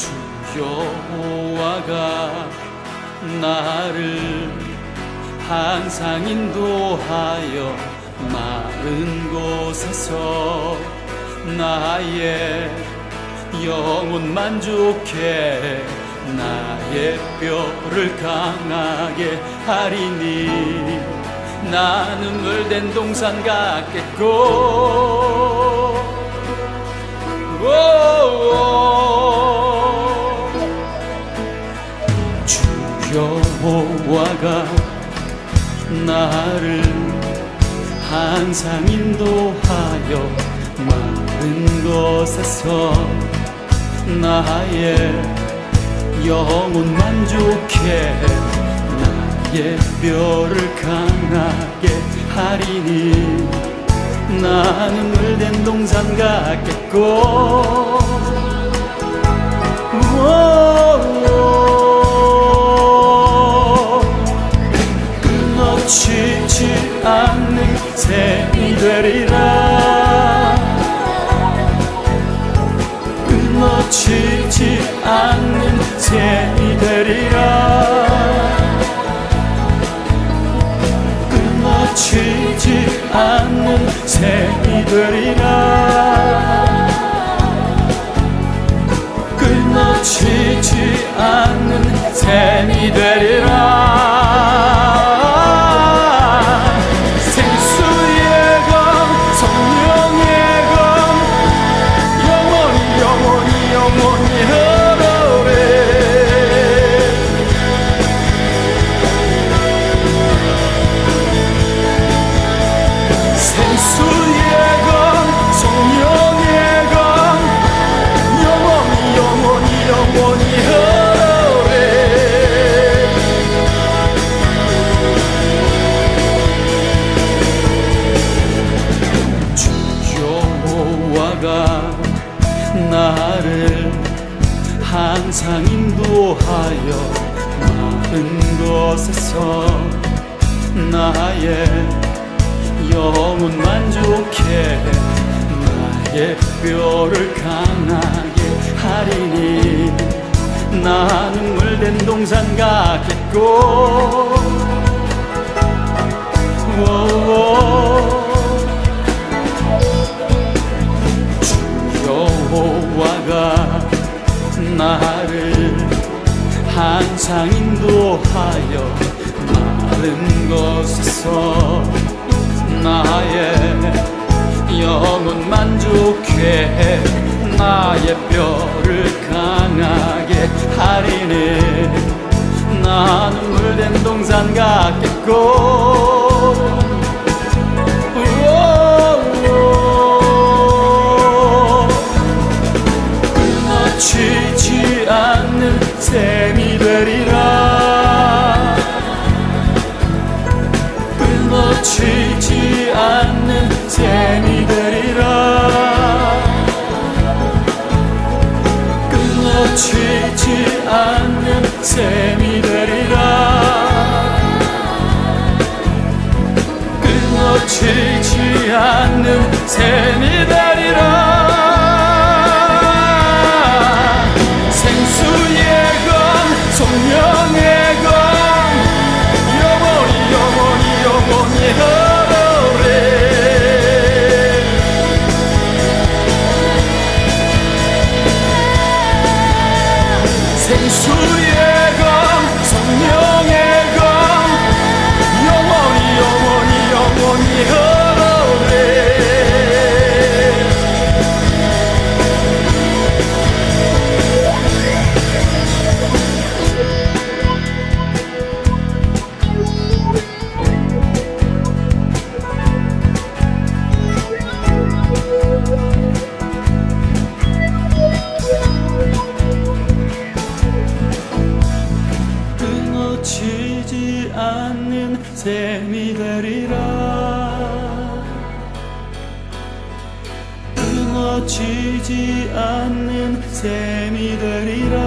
주 여호와가 나를 항상 인도하여 마른 곳에서 나의 영혼 만족해 나의 뼈를 강하게 하리니 나는 물된 동산 같겠고 인도하여 마른 곳에서 나의 영혼 만족해 나의 뼈를 강하게 하리니 나는 물된 동산 같겠고. 오, 끊어지지 않는 샘이 되리라 끊어지지 않는 샘이 되리라. 끊어지지 않는 샘이 되리라. 끊어지지 않는 샘이 되리라 곳에서 나의 영혼 만족해. 나의 뼈를 강하게 하리니 나는 물된 동산 같겠고. 오, 주 여호와가 나를 항상 인도하여 마른 곳에서 나의 영혼 만족해 나의 뼈를 강하게 하리니 나는 물된 동산 같겠고 끊어지지 않는 샘이 되리라. 끊어지지 않는 샘이 되리라 sensuya 놓치지 않는 셈이 되리라.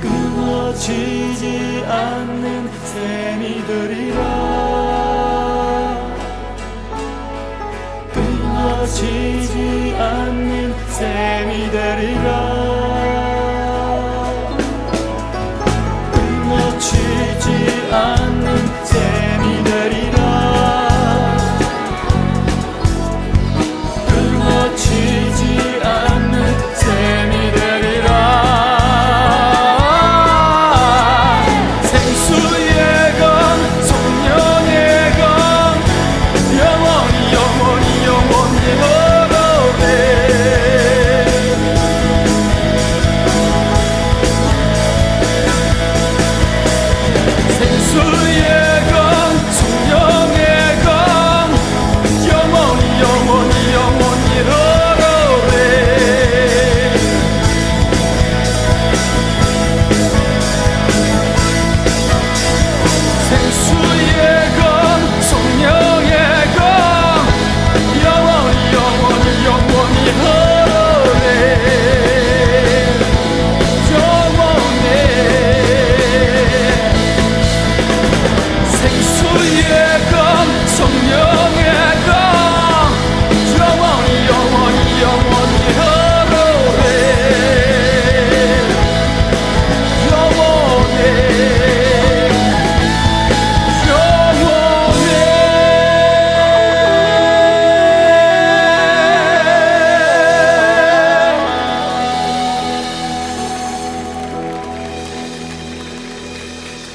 끊어지지 않는 셈이 되리라. 끊어지지 않는 셈이 되리라.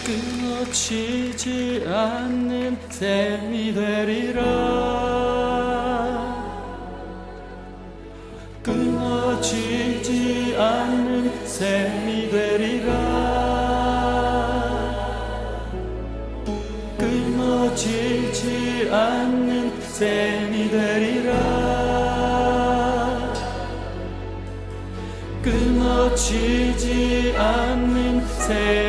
끊어지지 않는 셈이 되리라. 끊어지지 않는 셈이 되리라. 끊어지지 않는 셈이 되리라. 끊어지지 않는 셈